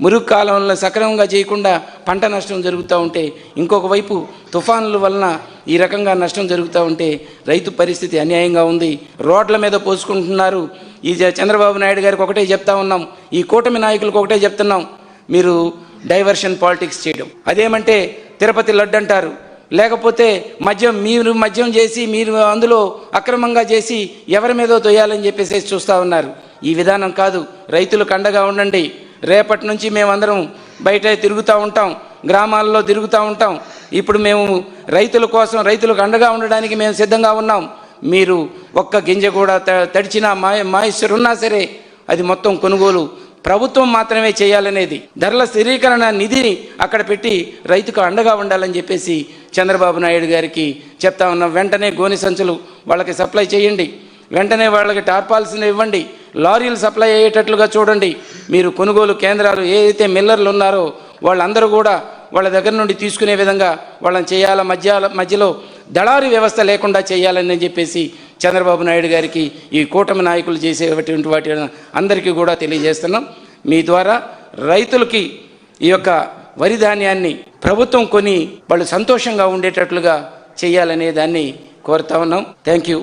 మురుగు కాలంలో సక్రమంగా చేయకుండా పంట నష్టం జరుగుతూ ఉంటే ఇంకొక వైపు తుఫానుల వలన ఈ రకంగా నష్టం జరుగుతూ ఉంటే రైతు పరిస్థితి అన్యాయంగా ఉంది. రోడ్ల మీద పోసుకుంటున్నారు. ఈ జ- చంద్రబాబు నాయుడు గారికి ఒకటే చెప్తా ఉన్నాం. ఈ కూటమి నాయకులకు ఒకటే చెప్తున్నాం. మీరు డైవర్షన్ పాలిటిక్స్ చేయడం. అదేమంటే తిరుపతి లడ్డు అంటారు. లేకపోతే మద్యం మీరు మద్యం చేసి మీరు అందులో అక్రమంగా చేసి ఎవరి మీదో తొయ్యాలని చెప్పేసి చూస్తూ ఉన్నారు. ఈ విధానం కాదు. రైతులకు అండగా ఉండండి. రేపటి నుంచి మేమందరం బయట తిరుగుతూ ఉంటాం గ్రామాల్లో తిరుగుతూ ఉంటాం. ఇప్పుడు మేము రైతుల కోసం రైతులకు అండగా ఉండడానికి మేము సిద్ధంగా ఉన్నాం. మీరు ఒక్క గింజ కూడా త- తడిచినా మా మాయిశ్వరు ఉన్నా సరే అది మొత్తం కొనుగోలు ప్రభుత్వం మాత్రమే చేయాలనేది. ధరల స్థిరీకరణ నిధిని అక్కడ పెట్టి రైతుకు అండగా ఉండాలని చెప్పేసి చంద్రబాబు నాయుడు గారికి చెప్తా ఉన్నాం. వెంటనే గోనె సంచులు వాళ్ళకి సప్లై చేయండి. వెంటనే వాళ్ళకి టార్పాల్సిన ఇవ్వండి. లారీలు సప్లై అయ్యేటట్లుగా చూడండి. మీరు కొనుగోలు కేంద్రాలు ఏదైతే మిల్లర్లు ఉన్నారో వాళ్ళందరూ కూడా వాళ్ళ దగ్గర నుండి తీసుకునే విధంగా వాళ్ళని చేయాల మధ్య మధ్యలో దళారీ వ్యవస్థ లేకుండా చేయాలని చెప్పేసి చంద్రబాబు నాయుడు గారికి ఈ కూటమి నాయకులు చేసేటువంటి వాటి అందరికీ కూడా తెలియజేస్తున్నాం. మీ ద్వారా రైతులకి ఈ యొక్క వరి ధాన్యాన్ని ప్రభుత్వం కొని వాళ్ళు సంతోషంగా ఉండేటట్లుగా చేయాలనే దాన్ని కోరుతా ఉన్నాం. Thank you